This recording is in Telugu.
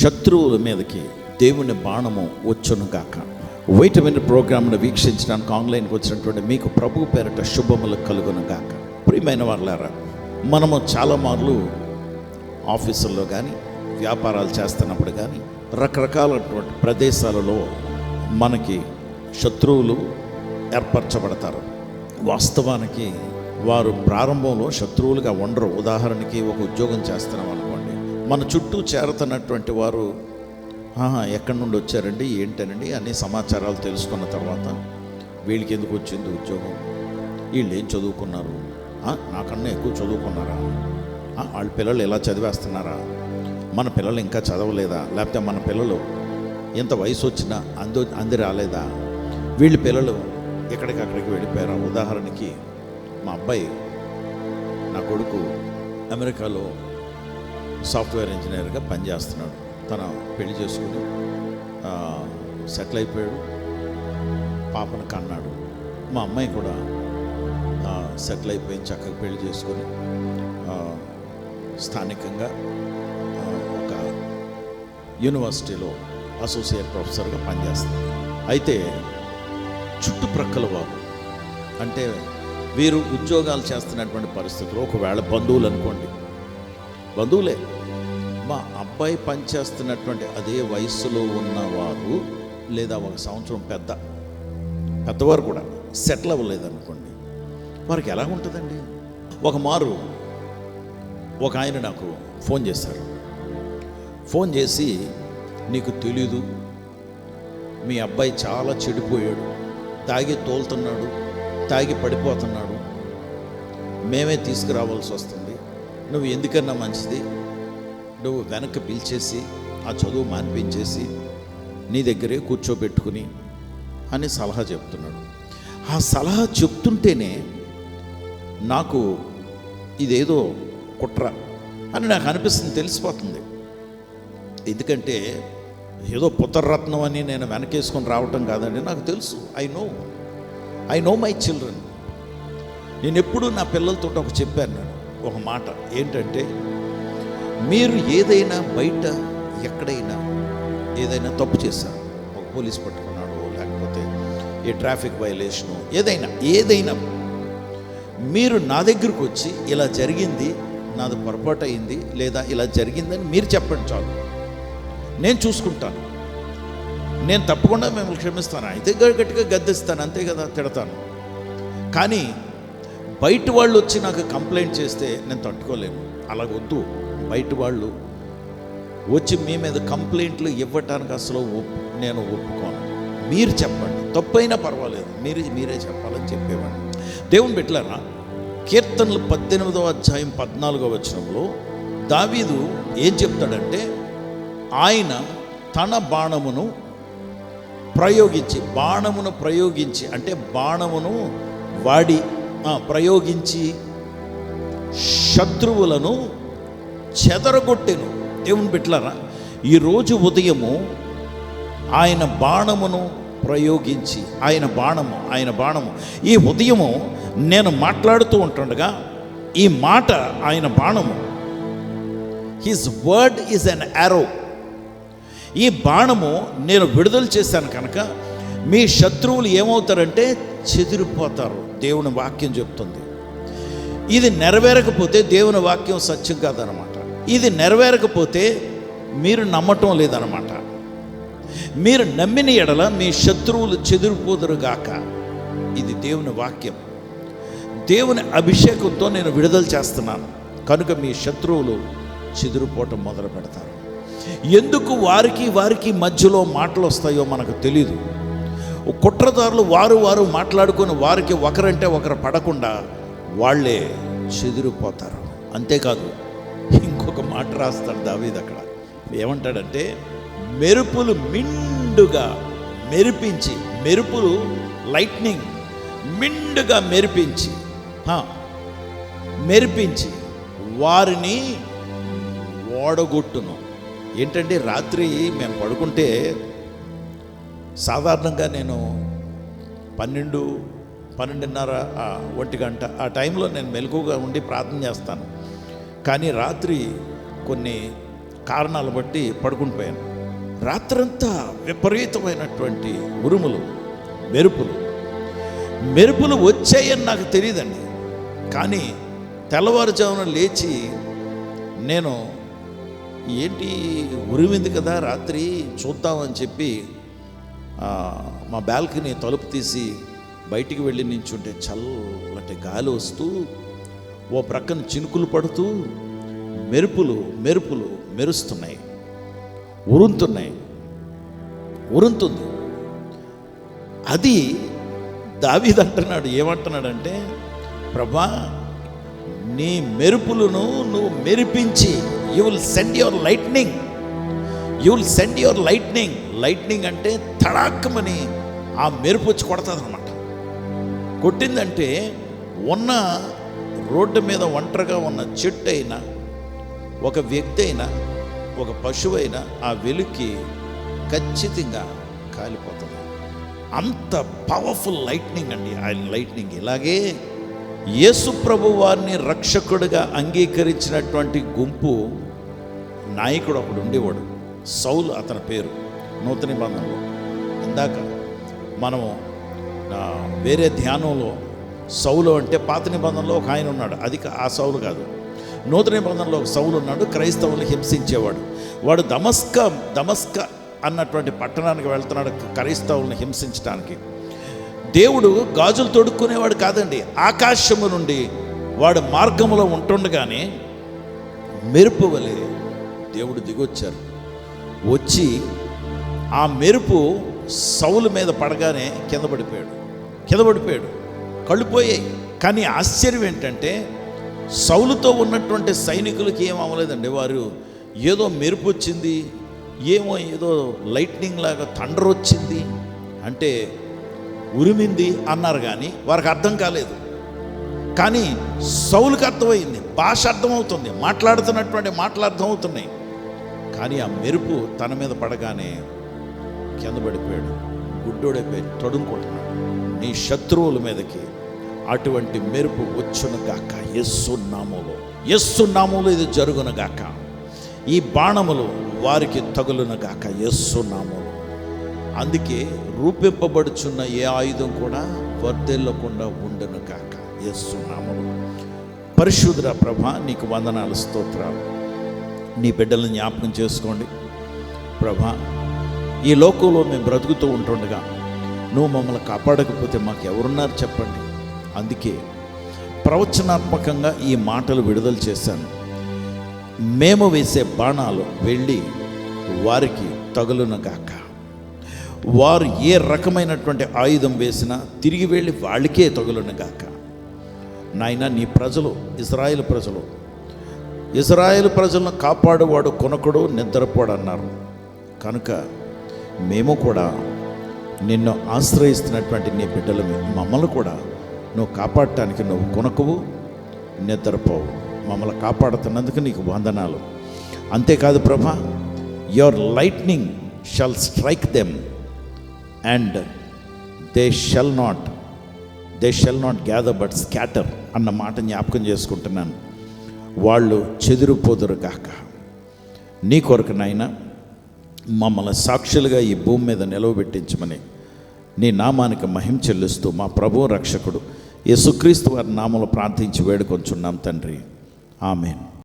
శత్రువుల మీదకి దేవుని బాణము వచ్చును గాక వైటమిన్ ప్రోగ్రామ్ను వీక్షించడానికి ఆన్లైన్కి వచ్చినటువంటి మీకు ప్రభు పేరట శుభములు కలుగును గాక ప్రియమైన వాళ్ళారా మనము చాలామార్లు ఆఫీసుల్లో కానీ వ్యాపారాలు చేస్తున్నప్పుడు కానీ రకరకాలటువంటి ప్రదేశాలలో మనకి శత్రువులు ఏర్పరచబడతారు. వాస్తవానికి వారు ప్రారంభంలో శత్రువులుగా ఉండరు. ఉదాహరణకి ఒక ఉద్యోగం చేస్తున్న వాళ్ళు. మన చుట్టూ చేరుతున్నటువంటి వారు ఎక్కడి నుండి వచ్చారండి? ఏంటనండి? అన్ని సమాచారాలు తెలుసుకున్న తర్వాత వీళ్ళకి ఎందుకు వచ్చింది ఉద్యోగం? వీళ్ళు ఏం చదువుకున్నారు? నాకన్నా ఎక్కువ చదువుకున్నారా? వాళ్ళ పిల్లలు ఎలా చదివేస్తున్నారా? మన పిల్లలు ఇంకా చదవలేదా? లేకపోతే మన పిల్లలు ఎంత వయసు వచ్చినా అందు అంది రాలేదా? వీళ్ళ పిల్లలు ఎక్కడికక్కడికి వెళ్ళిపోయారా. ఉదాహరణకి మా అబ్బాయి నా కొడుకు అమెరికాలో సాఫ్ట్వేర్ ఇంజనీర్గా పనిచేస్తున్నాడు. తన పెళ్ళి చేసుకుని సెటిల్ అయిపోయాడు. పాపను కన్నాడు. మా అమ్మాయి కూడా సెటిల్ అయిపోయింది చక్కగా పెళ్ళి చేసుకొని స్థానికంగా ఒక యూనివర్సిటీలో అసోసియేట్ ప్రొఫెసర్గా పనిచేస్తుంది. అయితే చుట్టుప్రక్కల వారు అంటే వీరు ఉద్యోగాలు చేస్తున్నటువంటి పరిస్థితుల్లో ఒకవేళ బంధువులు అనుకోండి బంధువులే మా అబ్బాయి పనిచేస్తున్నటువంటి అదే వయస్సులో ఉన్నవారు లేదా ఒక సంవత్సరం పెద్ద పెద్దవారు కూడా సెటిల్ అవ్వలేదనుకోండి వారికి ఎలా ఉంటుందండి? ఒక మారు ఒక ఆయన నాకు ఫోన్ చేశారు. ఫోన్ చేసి నీకు తెలీదు మీ అబ్బాయి చాలా చెడిపోయాడు తాగి తోలుతున్నాడు తాగి పడిపోతున్నాడు మేమే తీసుకురావాల్సి వస్తుంది. నువ్వు ఎందుకన్నా మంచిది? నువ్వు వెనక్కి పిలిచేసి ఆ చదువు మాన్పించేసి నీ దగ్గరే కూర్చోబెట్టుకుని అని సలహా చెప్తున్నాడు. ఆ సలహా చెప్తుంటేనే నాకు ఇదేదో కుట్ర అని నాకు అనిపిస్తుంది తెలిసిపోతుంది. ఎందుకంటే ఏదో పుత్రరత్నం అని నేను వెనకేసుకొని రావటం కాదండి నాకు తెలుసు. I know I know my children నేను ఎప్పుడూ నా పిల్లలతో ఒక చెప్పాను. నేను ఒక మాట ఏంటంటే మీరు ఏదైనా బయట ఎక్కడైనా ఏదైనా తప్పు చేశారు ఒక పోలీస్ పట్టుకున్నాడు లేకపోతే ఏ ట్రాఫిక్ వైలేషను ఏదైనా ఏదైనా మీరు నా దగ్గరకు వచ్చి ఇలా జరిగింది నాది పొరపాటు అయింది లేదా ఇలా జరిగిందని మీరు చెప్పండి చాలు. నేను చూసుకుంటాను. నేను తప్పకుండా మిమ్మల్ని క్షమిస్తాను. అయితే గట్టిగా గద్దిస్తాను అంతే కదా తిడతాను. కానీ బయట వాళ్ళు వచ్చి నాకు కంప్లైంట్ చేస్తే నేను తట్టుకోలేను. అలాగొద్దు. బయట వాళ్ళు వచ్చి మీ మీద కంప్లైంట్లు ఇవ్వటానికి అసలు ఒప్పు నేను ఒప్పుకోను. మీరు చెప్పండి. తప్పైనా పర్వాలేదు. మీరు మీరే చెప్పాలని చెప్పేవాడిని. దేవుని పెట్టారా కీర్తనలు పద్దెనిమిదవ అధ్యాయం పద్నాలుగో వచనంలో దావీదు ఏం చెప్తాడంటే ఆయన తన బాణమును ప్రయోగించి బాణమును ప్రయోగించి అంటే బాణమును వాడి ప్రయోగించి శత్రువులను చెదరగొట్టెను. దేవుని బిడ్డలారా ఈరోజు ఉదయము ఆయన బాణమును ప్రయోగించి ఆయన బాణము ఆయన బాణము. ఈ ఉదయము నేను మాట్లాడుతూ ఉంటుండగా ఈ మాట ఆయన బాణము. His word is an arrow ఈ బాణము నేను విడుదల చేశాను కనుక మీ శత్రువులు ఏమవుతారంటే చెదిరిపోతారు. దేవుని వాక్యం చెప్తుంది. ఇది నెరవేరకపోతే దేవుని వాక్యం సత్యం కాదనమాట ఇది నెరవేరకపోతే మీరు నమ్మటం లేదనమాట మీరు నమ్మిన ఎడల మీ శత్రువులు చెదిరిపోదురుగాక ఇది దేవుని వాక్యం. దేవుని అభిషేకంతో నేను విడుదల చేస్తున్నాను. కనుక మీ శత్రువులు చెదిరిపోవటం మొదలు పెడతారు ఎందుకు వారికి వారికి మధ్యలో మాటలు వస్తాయో మనకు తెలియదు కుట్రదారులు వారు వారు మాట్లాడుకొని వారికి ఒకరంటే ఒకరు పడకుండా వాళ్ళే చెదిరిపోతారు. అంతేకాదు ఇంకొక మాట రాస్తాడు దావీద్ అక్కడ. ఏమంటాడంటే మెరుపులు మిండుగా మెరిపించి మెరుపులు లైట్నింగ్ మిండుగా మెరిపించి మెరిపించి వారిని ఓడగొట్టును. ఏంటంటే రాత్రి మేము పడుకుంటే సాధారణంగా నేను పన్నెండు పన్నెండున్నర ఒంటి గంట ఆ టైంలో నేను మెలకుగా ఉండి ప్రార్థన చేస్తాను. కానీ రాత్రి కొన్ని కారణాలు బట్టి పడుకుని పోయాను. రాత్రంతా విపరీతమైనటువంటి ఉరుములు మెరుపులు. మెరుపులు వచ్చాయని నాకు తెలియదండి. కానీ తెల్లవారుజామున లేచి నేను ఏంటి ఉరిమింది కదా రాత్రి చూద్దామని చెప్పి మా బాల్కనీ తలుపు తీసి బయటికి వెళ్ళి నించుంటే చల్లటి గాలి వస్తూ ఓ ప్రక్కన చినుకులు పడుతూ మెరుపులు మెరుపులు మెరుస్తున్నాయి. ఉరుంతున్నాయి. ఉరుంతుంది. అది దావీద్ అంటున్నాడు. ఏమంటున్నాడంటే ప్రభా నీ మెరుపులను నువ్వు మెరిపించి you will send your lightning you will send your lightning lightning అంటే తడాక్కమని ఆ మెరుపు వచ్చి కొడుతుంది అనమాట కొట్టిందంటే ఉన్న రోడ్డు మీద ఒంటరిగా ఉన్న చెట్టు అయినా ఒక వ్యక్తి అయినా ఒక పశువు అయినా ఆ వెలుక్కి ఖచ్చితంగా కాలిపోతుంది. అంత పవర్ఫుల్ లైట్నింగ్ అండి ఆయన లైట్నింగ్ ఇలాగే యేసు ప్రభు వారిని రక్షకుడిగా అంగీకరించినటువంటి గుంపు నాయకుడు ఒకడు ఉండేవాడు సౌలు అతని పేరు. నూతన నిబంధనలో. ఇందాక మనము వేరే ధ్యానంలో సౌలు అంటే పాత నిబంధనలో ఒక ఆయన ఉన్నాడు. అది ఆ సౌలు కాదు. నూతన నిబంధనలో ఒక సౌలు ఉన్నాడు క్రైస్తవుల్ని హింసించేవాడు. వాడు దమస్క దమస్క అన్నటువంటి పట్టణానికి వెళ్తున్నాడు క్రైస్తవుల్ని హింసించడానికి దేవుడు గాజులు తొడుక్కునేవాడు కాదండి. ఆకాశము నుండి వాడు మార్గములో ఉంటుండగానే మెరుపు వలె దేవుడు దిగొచ్చారు. వచ్చి ఆ మెరుపు సౌలు మీద పడగానే కింద పడిపోయాడు. కింద పడిపోయాడు. కళ్ళు పోయాయి. కానీ ఆశ్చర్యం ఏంటంటే సౌలుతో ఉన్నటువంటి సైనికులకి ఏం అవ్వలేదండి వారు. ఏదో మెరుపు వచ్చింది ఏమో ఏదో లైట్నింగ్ లాగా థండర్ వచ్చింది అంటే ఉరిమింది అన్నారు కానీ వారికి అర్థం కాలేదు. కానీ సౌలుకి అర్థమైంది భాష అర్థమవుతుంది మాట్లాడుతున్నటువంటి మాటలు అర్థమవుతున్నాయి. కానీ ఆ మెరుపు తన మీద పడగానే కింద పడిపోయాడు. గుడ్డోడైపోయి తడుముకుంటున్నాడు. నీ శత్రువుల మీదకి అటువంటి మెరుపు వచ్చును గాక. ఎస్సు నామములో. ఎస్సు నామములో ఇది జరుగునుగాక ఈ బాణములు వారికి తగులును గాక. ఎస్సు నామములో. అందుకే రూపింపబడుచున్న ఏ ఆయుధం కూడా వర్దెల్లకుండా ఉండును గాక. ఎస్సు నామము పరిశుద్ర ప్రభ నీకు వందనాలు స్తోత్రాలు. నీ బిడ్డలను జ్ఞాపకం చేసుకోండి. ప్రభా ఈ లోకంలో మేము బ్రతుకుతూ ఉంటుండగా నువ్వు మమ్మల్ని కాపాడకపోతే మాకు ఎవరున్నారు చెప్పండి. అందుకే ప్రవచనాత్మకంగా ఈ మాటలు విడుదల చేశాను. మేము వేసే బాణాలు వెళ్ళి వారికి తగులునగాక. వారు ఏ రకమైనటువంటి ఆయుధం వేసినా తిరిగి వెళ్ళి వాళ్ళకే తగులునగాక. నాయన నీ ప్రజలు ఇజ్రాయేల్ ప్రజలు ఇజ్రాయేల్ ప్రజలను కాపాడువాడు కొనకడు నిద్రపోడు అన్నారు కనుక మేము కూడా నిన్ను ఆశ్రయిస్తున్నటువంటి నీ బిడ్డలు మమ్మల్ని కూడా నువ్వు కాపాడటానికి నువ్వు కొనకువు నిద్రపోవు. మమ్మల్ని కాపాడుతున్నందుకు నీకు వందనాలు. అంతేకాదు ప్రభా your lightning shall strike them and they shall not they shall not gather but scatter అన్న మాట జ్ఞాపకం చేసుకుంటున్నాను. వాళ్ళు చెదిరిపోదురు కాక నీ కొరకు నాయనా మమ్మల్ని సాక్షులుగా ఈ భూమి మీద నిలవబెట్టించమని నీ నామానికి మహిం చెల్లిస్తూ మా ప్రభు రక్షకుడు యేసుక్రీస్తు వారి నామలు ప్రార్థించి వేడుకొంచున్నాం తండ్రి. ఆమెన్.